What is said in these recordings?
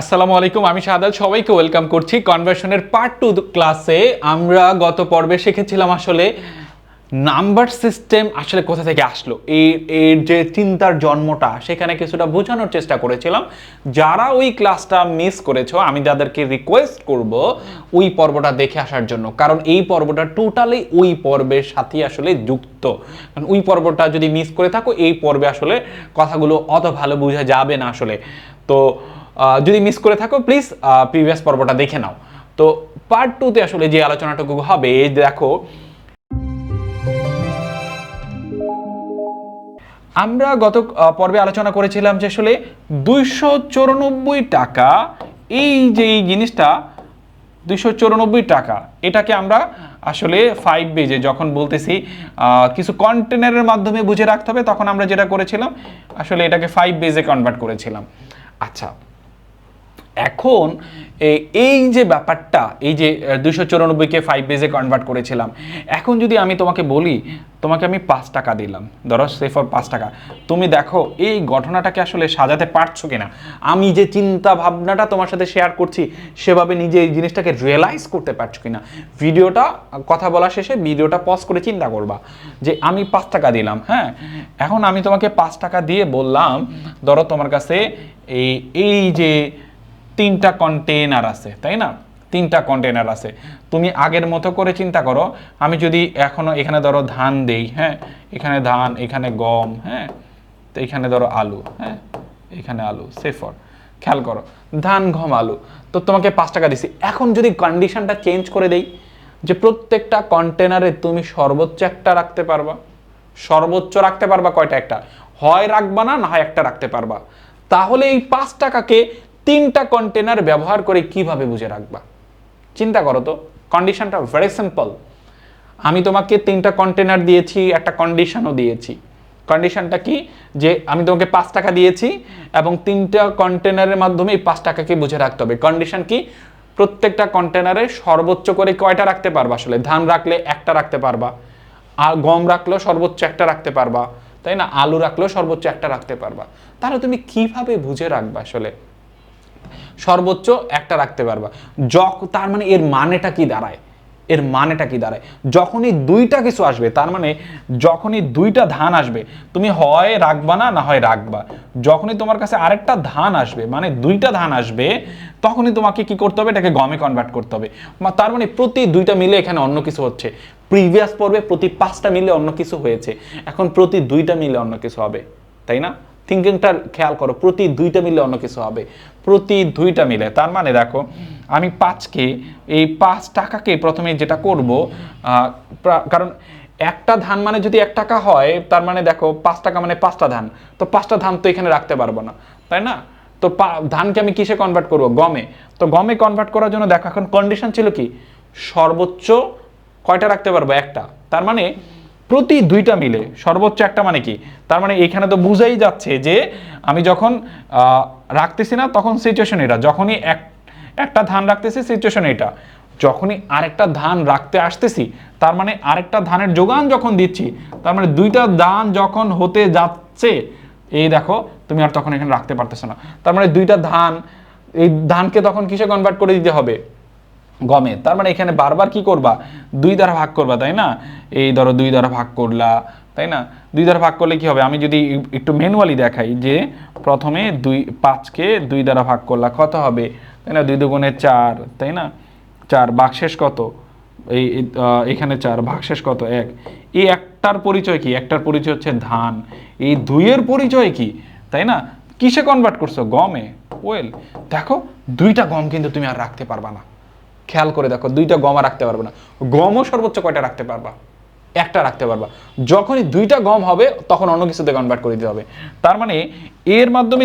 আসসালামু আলাইকুম, আমি শাহাদাত। সবাইকে ওয়েলকাম করছি কনভার্সনের পার্ট টু ক্লাসে। আমরা গত পর্বে শিখেছিলাম আসলে নাম্বার সিস্টেম আসলে কোথা থেকে আসলো। এই এর যে চিন্তার জন্মটা, সেখানে কিছুটা বোঝানোর চেষ্টা করেছিলাম। যারা ওই ক্লাসটা মিস করেছ, আমি তাদেরকে রিকোয়েস্ট করব, ওই পর্বটা দেখে আসার জন্য। কারণ এই পর্বটা টোটালি ওই পর্বের সাথেই আসলে যুক্ত। কারণ ওই পর্বটা যদি মিস করে থাকো, এই পর্বে আসলে কথাগুলো অত ভালো বোঝা যাবে না আসলে। তো যদি মিস করে থাকো প্লিজ প্রিভিয়াস পর্বটা দেখে নাও। তো পার্ট টুতে আসলে যে আলোচনাটুকু হবে দেখো, আমরা গত পর্বে আলোচনা করেছিলাম যে আসলে দুইশো চৌরানব্বই টাকা, এই যে এই জিনিসটা, দুইশো চৌরানব্বই টাকা, এটাকে আমরা আসলে ফাইভ বেজে যখন বলতেছি কিছু কন্টেনারের মাধ্যমে বুঝে রাখতে হবে, তখন আমরা যেটা করেছিলাম, আসলে এটাকে ফাইভ বেজে কনভার্ট করেছিলাম। আচ্ছা এখন এই যে ব্যাপারটা, এই যে দুশো চৌরানব্বইকে ফাইভ বেজে কনভার্ট করেছিলাম, এখন যদি আমি তোমাকে বলি, তোমাকে আমি পাঁচ টাকা দিলাম। ধরো সে ফর পাঁচ টাকা। তুমি দেখো, এই ঘটনাটাকে আসলে সাজাতে পারছ কিনা? আমি যে চিন্তা ভাবনাটা তোমার সাথে শেয়ার করছি, সেভাবে নিজে এই জিনিসটাকে রিয়েলাইজ করতে পারছ কিনা? ভিডিওটা, কথা বলা শেষে ভিডিওটা পজ করে চিন্তা করবা, যে আমি পাঁচ টাকা দিলাম হ্যাঁ? এখন আমি তোমাকে পাঁচ টাকা দিয়ে বললাম, ধরো তোমার কাছে, এই এই যে তিনটা কন্টেনার আছে, তাই না? তিনটা কন্টেনার আছে। তুমি আগের মতো করে চিন্তা করো, আমি যদি এখনও এখানে ধরো ধান দেই হ্যাঁ? এখানে ধান, এখানে গম হ্যাঁ? তো এখানে ধরো আলু হ্যাঁ? এখানে আলু, সেফর। খেয়াল করো, ধান, গম, আলু। তো তোমাকে পাঁচ টাকা দিছি। এখন যদি কন্ডিশনটা চেঞ্জ করে দেই, যে প্রত্যেকটা কন্টেনারে তুমি সর্বোচ্চ একটা রাখতে পারবা। সর্বোচ্চ রাখতে পারবা কয়টা? একটা। হয় রাখবা না না হয় একটা রাখতে পারবা। তাহলে এই পাঁচ টাকাকে তিনটা কন্টেনার ব্যবহার করে কীভাবে বুঝে রাখবা? চিন্তা করো তো কন্ডিশনটা ভেরি সিম্পল আমি তোমাকে তিনটা কন্টেনার দিয়েছি, একটা কন্ডিশনও দিয়েছি। কন্ডিশনটা কি? যে আমি তোমাকে পাঁচ টাকা দিয়েছি এবং তিনটা কন্টেনারের মাধ্যমে এই পাঁচ টাকাকে বুঝে রাখতে হবে। কন্ডিশন কি? প্রত্যেকটা কন্টেনারে সর্বোচ্চ করে কয়টা রাখতে পারবা আসলে? ধান রাখলে একটা রাখতে পারবা। আর গম রাখলেও সর্বোচ্চ একটা রাখতে পারবা। তাই না? আলু রাখলেও সর্বোচ্চ একটা রাখতে পারবা। তাহলে তুমি কীভাবে বুঝে রাখবা আসলে? সর্বোচ্চ একটা রাখতে পারবা। যখ তার মানে এর মানেটা কি দাঁড়ায়? এর মানেটা কি দাঁড়ায়? যখনই দুইটা কিছু আসবে, তার মানে যখনই দুইটা ধান আসবে, তুমি হয় রাখবা না না হয় রাখবা। যখনই তোমার কাছে আরেকটা ধান আসবে মানে দুইটা ধান আসবে, তখনই তোমাকে কি করতে হবে? এটাকে গমে কনভার্ট করতে হবে। তার মানে প্রতি দুইটা মিলে এখানে অন্য কিছু হচ্ছে। প্রিভিয়াস পর্বে প্রতি পাঁচটা মিলে অন্য কিছু হয়েছে। এখন প্রতি দুইটা মিলে অন্য কিছু হবে। তাই না? থিঙ্কিংটা খেয়াল করো, প্রতি দুইটা মিলে অন্য কিছু হবে। প্রতি দুইটা মিলে, তার মানে দেখো, আমি পাঁচকে, এই পাঁচ টাকাকে প্রথমে যেটা করব কারণ একটা ধান মানে যদি এক টাকা হয়, তার মানে দেখো, পাঁচ টাকা মানে পাঁচটা ধান। তো পাঁচটা ধান তো এখানে রাখতে পারব না, তাই না? তো ধানকে আমি কিসে কনভার্ট করব? গমে। তো গমে কনভার্ট করার জন্য দেখো, এখন কন্ডিশন ছিল কি? সর্বোচ্চ কয়টা রাখতে পারব? একটা। তার মানে প্রতি দুইটা মিলে, সর্বোচ্চ একটা মানে কি? তার মানে এখানে তো বুঝাই যাচ্ছে যে আমি যখন রাখতেছি না তখন সিচুয়েশন এটা। যখনই এক, একটা ধান রাখতেছি সিচুয়েশন এটা। যখনই আরেকটা ধান রাখতে আসতেছি, তার মানে আরেকটা ধানের যোগান যখন দিচ্ছি, তার মানে দুইটা ধান যখন হতে যাচ্ছে, এই দেখো, তুমি আর তখন এখানে রাখতে পারতেছো না। তার মানে দুইটা ধান, এই ধানকে তখন কিসে কনভার্ট করে দিতে হবে? গমে। তার মানে এখানে বারবার কি করবা? দুই দ্বারা ভাগ করবা, তাই না? এই ধরো দুই দ্বারা ভাগ করলা, তাই না? দুই দ্বারা ভাগ করলে কি হবে? আমি যদি একটু ম্যানুয়ালি দেখাই যে প্রথমে দুই, পাঁচকে দুই দ্বারা ভাগ করলা কত হবে? তাই না? দুই দুগুণে চার, তাই না? চার বাকশেষ কত? এই এখানে চার ভাগশেষ কত? এক। এই একটার পরিচয় কি? একটার পরিচয় হচ্ছে ধান। এই দুইয়ের পরিচয় কি? তাই না? কিসে কনভার্ট করছ? গমে। ওয়েল দেখো, দুইটা গম কিন্তু তুমি আর রাখতে পারবা না। খেয়াল করে দেখো, দুইটা গম রাখতে পারবে না। গমও সর্বোচ্চ কয়টা রাখতে পারবা? একটা রাখতে পারবা। যখনই দুইটা গম হবে, তখন অন্য কিছুতে কনভার্ট করে দিতে হবে। তার মানে এর মাধ্যমে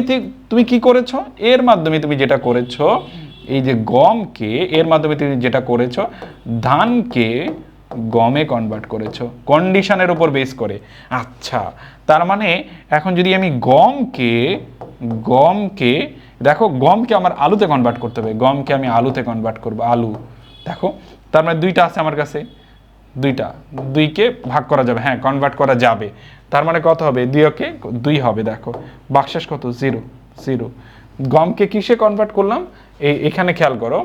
তুমি কি করেছ? এর মাধ্যমে তুমি যেটা করেছ, এই যে গমকে, এর মাধ্যমে তুমি যেটা করেছ, ধানকে গমে কনভার্ট করেছ কন্ডিশনের উপর বেস করে। আচ্ছা তার মানে এখন যদি আমি গমকে গমকে দেখো, গমকে আমার আলুতে কনভার্ট করতে হবে। গমকে আমি আলুতে কনভার্ট করব, আলু। দেখো, তার মানে দুইটা আছে আমার কাছে। দুইটা। দুইকে ভাগ করা যাবে। হ্যাঁ কনভার্ট করা যাবে। তার মানে কত হবে? দুইকে দুই হবে, দেখো। বাক্সেস কত? জিরো। জিরো। গমকে কিসে কনভার্ট করলাম? এই এখানে খেয়াল করো।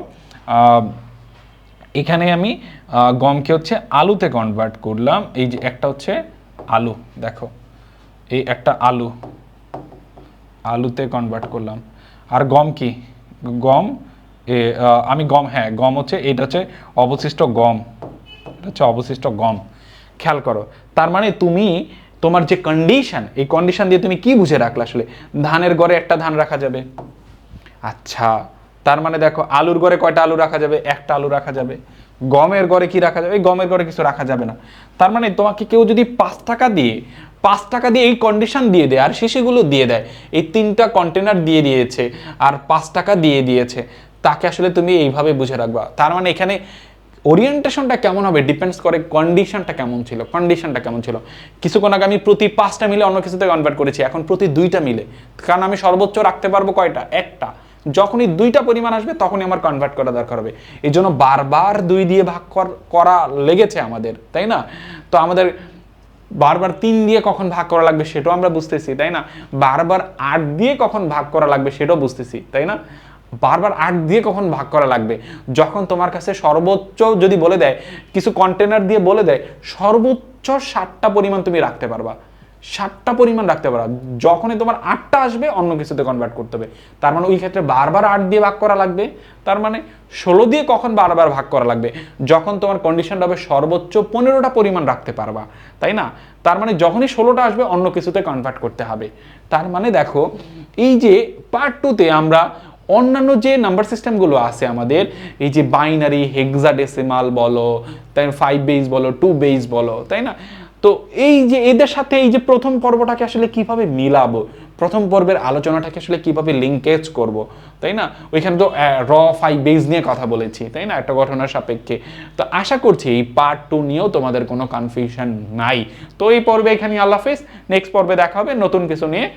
এখানে আমি গমকে হচ্ছে আলুতে কনভার্ট করলাম। এই যে একটা হচ্ছে আলু, দেখো। এই একটা আলু। আলুতে কনভার্ট করলাম। আর গম কি? গম, এ আমি গম হ্যাঁ গম হচ্ছে, এটা হচ্ছে অবশিষ্ট গম। এটা হচ্ছে অবশিষ্ট গম। খেয়াল করো, তার মানে তুমি তোমার যে কন্ডিশন এই কন্ডিশন দিয়ে তুমি কি বুঝে রাখলে আসলে? ধানের ঘরে একটা ধান রাখা যাবে। আচ্ছা তার মানে দেখো, আলুর ঘরে কয়টা আলু রাখা যাবে? একটা আলু রাখা যাবে। গমের ঘরে কি রাখা যাবে? এই গমের ঘরে কিছু রাখা যাবে না। তার মানে তোমাকে কেউ যদি পাঁচ টাকা দিয়ে পাঁচ টাকা দিয়ে এই কন্ডিশন দিয়ে দেয়, আর শেষেগুলো দিয়ে দেয়। এই তিনটা কন্টেনার দিয়ে দিয়েছে, আর পাঁচ টাকা দিয়ে দিয়েছে। তাকে আসলে তুমি এইভাবে বুঝে রাখবা। তার মানে এখানে ওরিয়েন্টেশনটা কেমন হবে? ডিপেন্ডস করে কন্ডিশনটা কেমন ছিল। কন্ডিশনটা কেমন ছিল? কিছুক্ষণ আগে আমি প্রতি পাঁচটা মিলে অন্য কিছুতে কনভার্ট করেছি। এখন প্রতি দুইটা মিলে। কারণ আমি সর্বোচ্চ রাখতে পারব কয়টা? একটা। যখনই দুইটা পরিমাণ আসবে, তখনই আমার কনভার্ট করা দরকার হবে। এই জন্য বারবার দুই দিয়ে ভাগ কর- করা লেগেছে আমাদের, তাই না? তো আমাদের বারবার তিন দিয়ে কখন ভাগ করা লাগবে সেটাও আমরা বুঝতেছি, তাই না? বারবার আট দিয়ে কখন ভাগ করা লাগবে সেটাও বুঝতেছি, তাই না? বারবার আট দিয়ে কখন ভাগ করা লাগবে? যখন তোমার কাছে সর্বোচ্চ যদি বলে দেয়, কিছু কন্টেনার দিয়ে বলে দেয়, সর্বোচ্চ ষাটটা পরিমাণ তুমি রাখতে পারবা। ষাটটা পরিমাণ রাখতে পারবা যখনই তোমার আটটা আসবে, অন্য কিছুতে কনভার্ট করতে হবে। তার মানে ওই ক্ষেত্রে বারবার আট দিয়ে ভাগ করা লাগবে। তার মানে ষোলো দিয়ে কখন বারবার ভাগ করা লাগবে? যখন তোমার কন্ডিশনটা হবে সর্বোচ্চ পনেরোটা পরিমাণ রাখতে পারবা। তাই না? তার মানে যখনই ষোলোটা আসবে, অন্য কিছুতে কনভার্ট করতে হবে। তার মানে দেখো, এই যে পার্ট টুতে আমরা অন্যান্য যে নাম্বার সিস্টেমগুলো আছে আমাদের, এই যে বাইনারি হেক্সাডেসিমাল বলো তাই ফাইভ বেস বলো টু বেস বলো, তাই না? তো এই যে এদের সাথে এই যে প্রথম পর্বটাকে আসলে কীভাবে মিলাবো? প্রথম পর্বের আলোচনাটাকে আসলে কীভাবে লিঙ্কেজ করব? তাই না? ওইখানে তো র ফাইভ বেজ নিয়ে কথা বলেছি, তাই না? একটা ঘটনার সাপেক্ষে। তো আশা করছি এই পার্ট টু নিয়েও তোমাদের কোনো কনফিউশন নাই। তো এই পর্বে এখানে আল্লাহ হাফেজ। নেক্সট পর্বে দেখা হবে নতুন কিছু নিয়ে।